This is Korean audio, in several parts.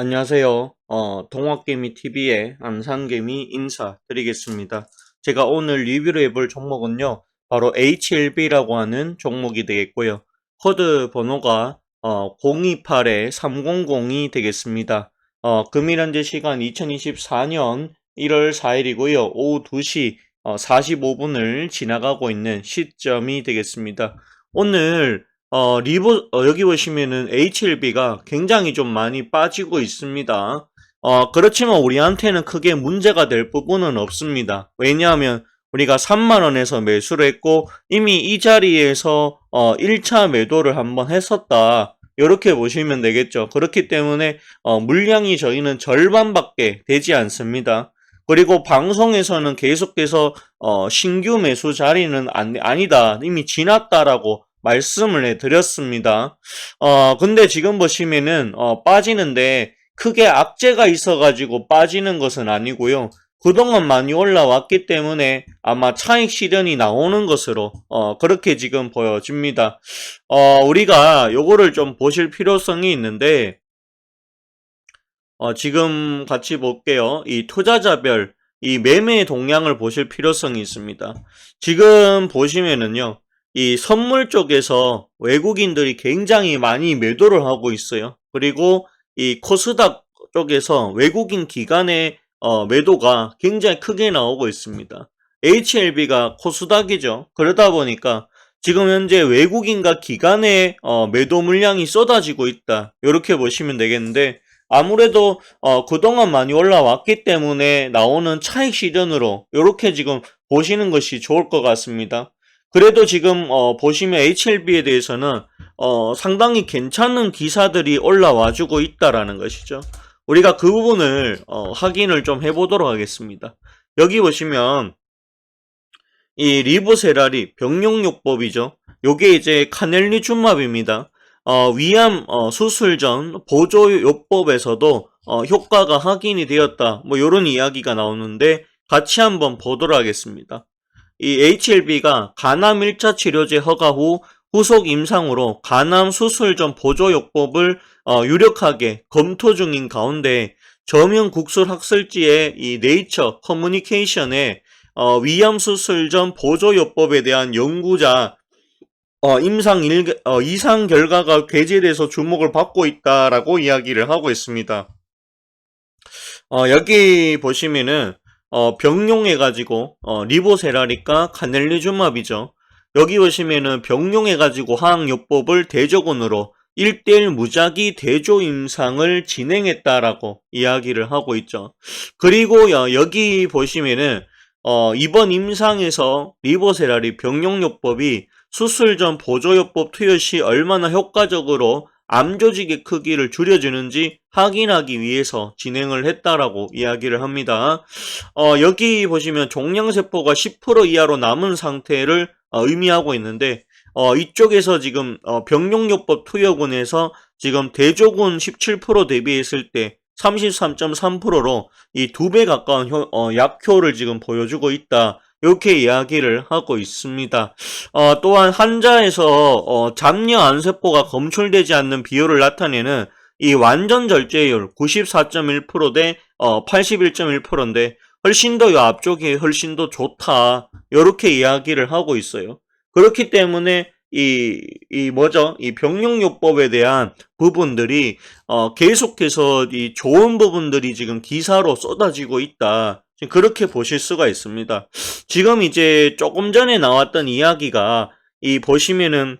안녕하세요. 어, 동학개미TV의 안산개미 인사드리겠습니다. 제가 오늘 리뷰를 해볼 종목은요, 바로 HLB라고 하는 종목이 되겠고요. 코드 번호가 어, 028-3002 되겠습니다. 어, 금일 현재 시간 2024년 1월 4일이고요. 오후 2시 45분을 지나가고 있는 시점이 되겠습니다. 오늘 어, 리보, 어, 여기 보시면은 HLB가 굉장히 좀 많이 빠지고 있습니다. 어, 그렇지만 우리한테는 크게 문제가 될 부분은 없습니다. 왜냐하면 우리가 3만원에서 매수를 했고, 이미 이 자리에서, 어, 1차 매도를 한번 했었다. 이렇게 보시면 되겠죠. 그렇기 때문에, 어, 물량이 저희는 절반밖에 되지 않습니다. 그리고 방송에서는 계속해서, 어, 신규 매수 자리는 안, 아니다. 이미 지났다라고 말씀을 해드렸습니다. 어, 근데 지금 보시면은, 어, 빠지는데 크게 악재가 있어가지고 빠지는 것은 아니고요. 그동안 많이 올라왔기 때문에 아마 차익 실현이 나오는 것으로, 어, 그렇게 지금 보여집니다. 어, 우리가 요거를 좀 보실 필요성이 있는데, 어, 지금 같이 볼게요. 이 투자자별, 이 매매 동향을 보실 필요성이 있습니다. 지금 보시면은요, 이 선물 쪽에서 외국인들이 굉장히 많이 매도를 하고 있어요. 그리고 이 코스닥 쪽에서 외국인 기관의 어, 매도가 굉장히 크게 나오고 있습니다. HLB가 코스닥이죠. 그러다 보니까 지금 현재 외국인과 기관의 어, 매도 물량이 쏟아지고 있다. 이렇게 보시면 되겠는데 아무래도 어, 그동안 많이 올라왔기 때문에 나오는 차익 실현으로 이렇게 지금 보시는 것이 좋을 것 같습니다. 그래도 지금 어, 보시면 HLB에 대해서는 어, 상당히 괜찮은 기사들이 올라와 주고 있다라는 것이죠. 우리가 그 부분을 어, 확인을 좀 해보도록 하겠습니다. 여기 보시면 이 리보세라리 병용요법이죠. 요게 이제 카넬리준맙입니다. 어, 위암 어, 수술 전 보조요법에서도 어, 효과가 확인이 되었다. 뭐 이런 이야기가 나오는데 같이 한번 보도록 하겠습니다. 이 HLB가 간암 1차 치료제 허가 후 후속 임상으로 간암 수술 전 보조요법을 어, 유력하게 검토 중인 가운데 저명 국술 학술지의 이 네이처 커뮤니케이션에 어, 위암 수술 전 보조요법에 대한 연구자 어, 임상 일, 어, 이상 결과가 게재돼서 주목을 받고 있다라고 이야기를 하고 있습니다. 어, 여기 보시면은 어, 병용해가지고 어, 리보세라리카 카넬리준맙이죠. 여기 보시면은 병용해가지고 화학요법을 대조군으로 1대1 무작위 대조 임상을 진행했다라고 이야기를 하고 있죠. 그리고 여, 여기 보시면은 어, 이번 임상에서 리보세라리 병용요법이 수술 전 보조요법 투여 시 얼마나 효과적으로 암 조직의 크기를 줄여주는지 확인하기 위해서 진행을 했다라고 이야기를 합니다. 어, 여기 보시면 종양세포가 10% 이하로 남은 상태를 어, 의미하고 있는데 어, 이쪽에서 지금 어, 병용요법 투여군에서 지금 대조군 17% 대비했을 때 33.3%로 이 두 배 가까운 효, 어, 약효를 지금 보여주고 있다. 이렇게 이야기를 하고 있습니다. 어, 또한 환자에서 어, 잡녀 안세포가 검출되지 않는 비율을 나타내는 이 완전 절제율 94.1%대 어, 81.1%인데 훨씬 더 앞쪽이 훨씬 더 좋다. 이렇게 이야기를 하고 있어요. 그렇기 때문에 이, 이 뭐죠? 이 병용요법에 대한 부분들이 어, 계속해서 이 좋은 부분들이 지금 기사로 쏟아지고 있다. 그렇게 보실 수가 있습니다. 지금 이제 조금 전에 나왔던 이야기가 이 보시면은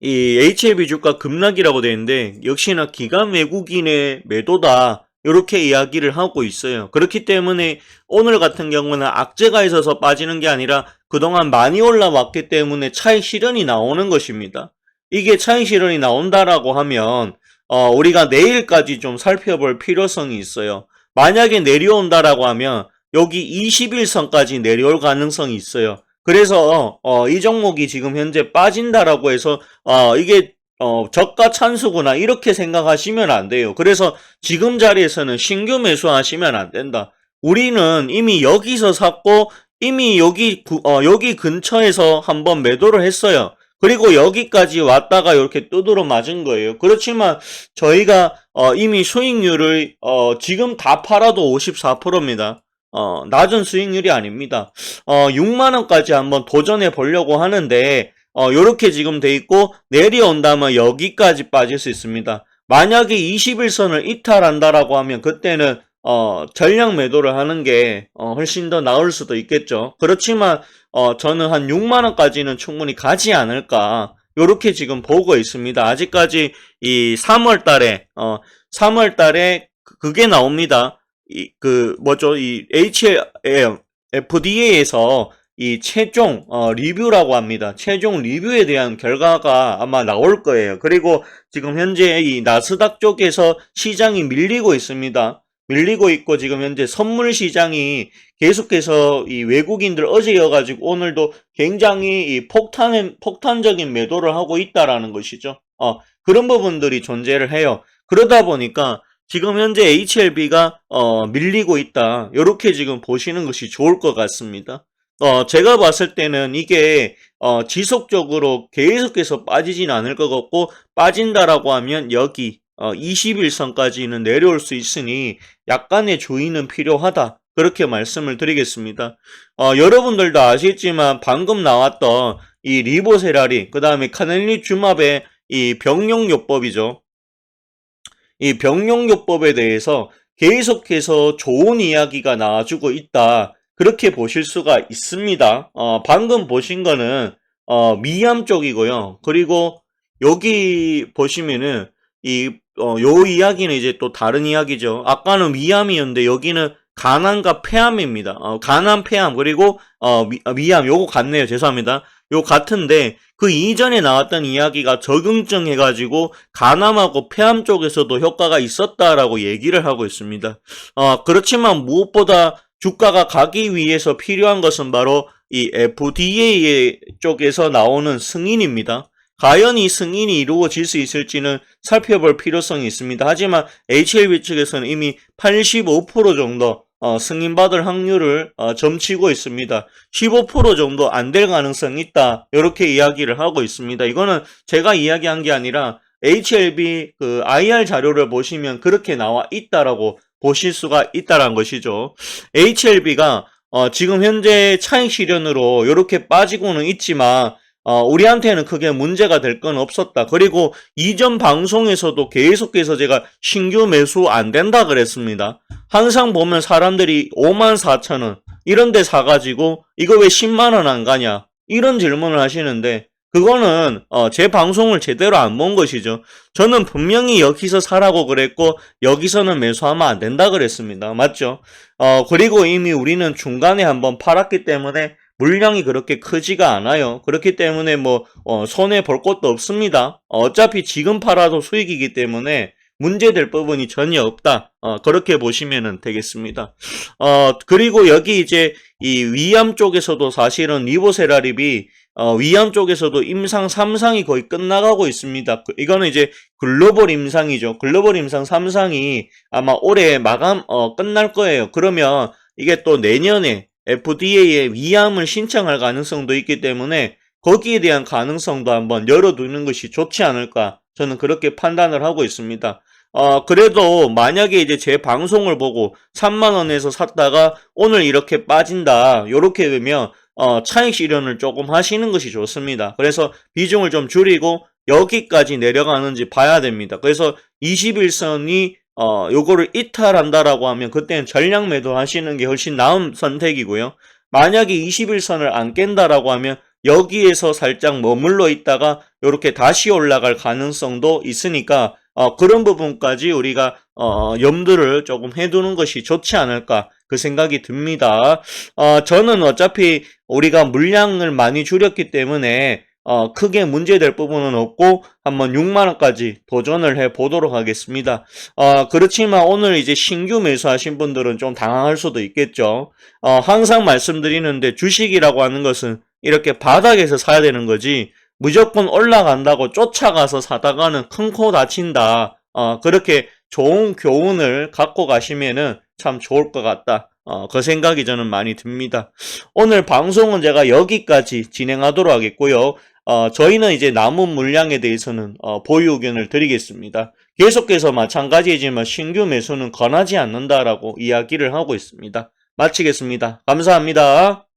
이 HLB 주가 급락이라고 되어 있는데 역시나 기관 외국인의 매도다. 이렇게 이야기를 하고 있어요. 그렇기 때문에 오늘 같은 경우는 악재가 있어서 빠지는 게 아니라 그동안 많이 올라왔기 때문에 차익 실현이 나오는 것입니다. 이게 차익 실현이 나온다라고 하면 어, 우리가 내일까지 좀 살펴볼 필요성이 있어요. 만약에 내려온다라고 하면 여기 21선까지 내려올 가능성이 있어요. 그래서 어, 이 종목이 지금 현재 빠진다라고 해서 어, 이게 어, 저가 찬수구나 이렇게 생각하시면 안 돼요. 그래서 지금 자리에서는 신규 매수하시면 안 된다. 우리는 이미 여기서 샀고 이미 여기 구- 어, 여기 근처에서 한번 매도를 했어요. 그리고 여기까지 왔다가 이렇게 두드러 맞은 거예요. 그렇지만 저희가 어, 이미 수익률을 어, 지금 다 팔아도 54%입니다. 어, 낮은 수익률이 아닙니다. 어, 6만 원까지 한번 도전해 보려고 하는데 어, 요렇게 지금 돼 있고 내려온다면 여기까지 빠질 수 있습니다. 만약에 21선을 이탈한다라고 하면 그때는 어, 전량 매도를 하는 게 어, 훨씬 더 나을 수도 있겠죠. 그렇지만 어, 저는 한 6만 원까지는 충분히 가지 않을까. 요렇게 지금 보고 있습니다. 아직까지 이 3월 달에 어 3월 달에 그- 그게 나옵니다. 이 그 뭐죠? 이 HL FDA에서 이 최종 어, 리뷰라고 합니다. 최종 리뷰에 대한 결과가 아마 나올 거예요. 그리고 지금 현재 이 나스닥 쪽에서 시장이 밀리고 있습니다. 밀리고 있고 지금 현재 선물 시장이 계속해서 이 외국인들 어제여가지고 오늘도 굉장히 이 폭탄 폭탄적인 매도를 하고 있다라는 것이죠. 어 그런 부분들이 존재를 해요. 그러다 보니까 지금 현재 HLB가 어 밀리고 있다. 이렇게 지금 보시는 것이 좋을 것 같습니다. 어 제가 봤을 때는 이게 어 지속적으로 계속해서 빠지진 않을 것 같고 빠진다라고 하면 여기 어 21선까지는 내려올 수 있으니 약간의 주의는 필요하다. 그렇게 말씀을 드리겠습니다. 어, 여러분들도 아시겠지만 방금 나왔던 이 리보세라리, 그 다음에 카넬리 주맙의 이 병용요법이죠. 이 병용요법에 대해서 계속해서 좋은 이야기가 나와주고 있다. 그렇게 보실 수가 있습니다. 어, 방금 보신 거는 어, 미암 쪽이고요. 그리고 여기 보시면은 이, 어, 요 이야기는 이제 또 다른 이야기죠. 아까는 위암이었는데 여기는 간암과 폐암입니다. 어, 간암, 폐암, 그리고, 어, 위, 아, 위암, 요거 같네요. 죄송합니다. 요 같은데, 그 이전에 나왔던 이야기가 적응증 해가지고, 간암하고 폐암 쪽에서도 효과가 있었다라고 얘기를 하고 있습니다. 어, 그렇지만 무엇보다 주가가 가기 위해서 필요한 것은 바로 이 FDA 쪽에서 나오는 승인입니다. 과연 이 승인이 이루어질 수 있을지는 살펴볼 필요성이 있습니다. 하지만 HLB 측에서는 이미 85% 정도 어, 승인받을 확률을 어, 점치고 있습니다. 15% 정도 안 될 가능성이 있다. 이렇게 이야기를 하고 있습니다. 이거는 제가 이야기한 게 아니라 HLB 그 IR 자료를 보시면 그렇게 나와 있다라고 보실 수가 있다란 것이죠. HLB가 어, 지금 현재 차익 실현으로 이렇게 빠지고는 있지만 어, 우리한테는 크게 문제가 될 건 없었다. 그리고 이전 방송에서도 계속해서 제가 신규 매수 안 된다 그랬습니다. 항상 보면 사람들이 5만 4천 원 이런 데 사가지고 이거 왜 10만 원 안 가냐 이런 질문을 하시는데 그거는 어, 제 방송을 제대로 안 본 것이죠. 저는 분명히 여기서 사라고 그랬고 여기서는 매수하면 안 된다 그랬습니다. 맞죠? 어, 그리고 이미 우리는 중간에 한번 팔았기 때문에 물량이 그렇게 크지가 않아요. 그렇기 때문에 뭐 어, 손해 볼 것도 없습니다. 어, 어차피 지금 팔아도 수익이기 때문에 문제될 부분이 전혀 없다. 어, 그렇게 보시면 되겠습니다. 어, 그리고 여기 이제 이 위암 쪽에서도 사실은 리보세라립이 어, 위암 쪽에서도 임상 3상이 거의 끝나가고 있습니다. 그- 이거는 이제 글로벌 임상이죠. 글로벌 임상 3상이 아마 올해 마감 어, 끝날 거예요. 그러면 이게 또 내년에 FDA에 위암을 신청할 가능성도 있기 때문에 거기에 대한 가능성도 한번 열어두는 것이 좋지 않을까 저는 그렇게 판단을 하고 있습니다. 어, 그래도 만약에 이제 제 방송을 보고 3만원에서 샀다가 오늘 이렇게 빠진다. 요렇게 되면, 어, 차익 실현을 조금 하시는 것이 좋습니다. 그래서 비중을 좀 줄이고 여기까지 내려가는지 봐야 됩니다. 그래서 21선이 어, 요거를 이탈한다라고 하면 그때는 전량 매도 하시는 게 훨씬 나은 선택이고요. 만약에 21선을 안 깬다라고 하면 여기에서 살짝 머물러 있다가 이렇게 다시 올라갈 가능성도 있으니까 어, 그런 부분까지 우리가 어, 염두를 조금 해두는 것이 좋지 않을까 그 생각이 듭니다. 어, 저는 어차피 우리가 물량을 많이 줄였기 때문에 어, 크게 문제될 부분은 없고 한번 6만원까지 도전을 해 보도록 하겠습니다. 어, 그렇지만 오늘 이제 신규 매수하신 분들은 좀 당황할 수도 있겠죠. 어, 항상 말씀드리는데 주식이라고 하는 것은 이렇게 바닥에서 사야 되는 거지 무조건 올라간다고 쫓아가서 사다가는 큰 코 다친다. 어, 그렇게 좋은 교훈을 갖고 가시면은 참 좋을 것 같다. 어, 그 생각이 저는 많이 듭니다. 오늘 방송은 제가 여기까지 진행하도록 하겠고요. 어, 저희는 이제 남은 물량에 대해서는 어, 보유 의견을 드리겠습니다. 계속해서 마찬가지이지만 신규 매수는 권하지 않는다라고 이야기를 하고 있습니다. 마치겠습니다. 감사합니다.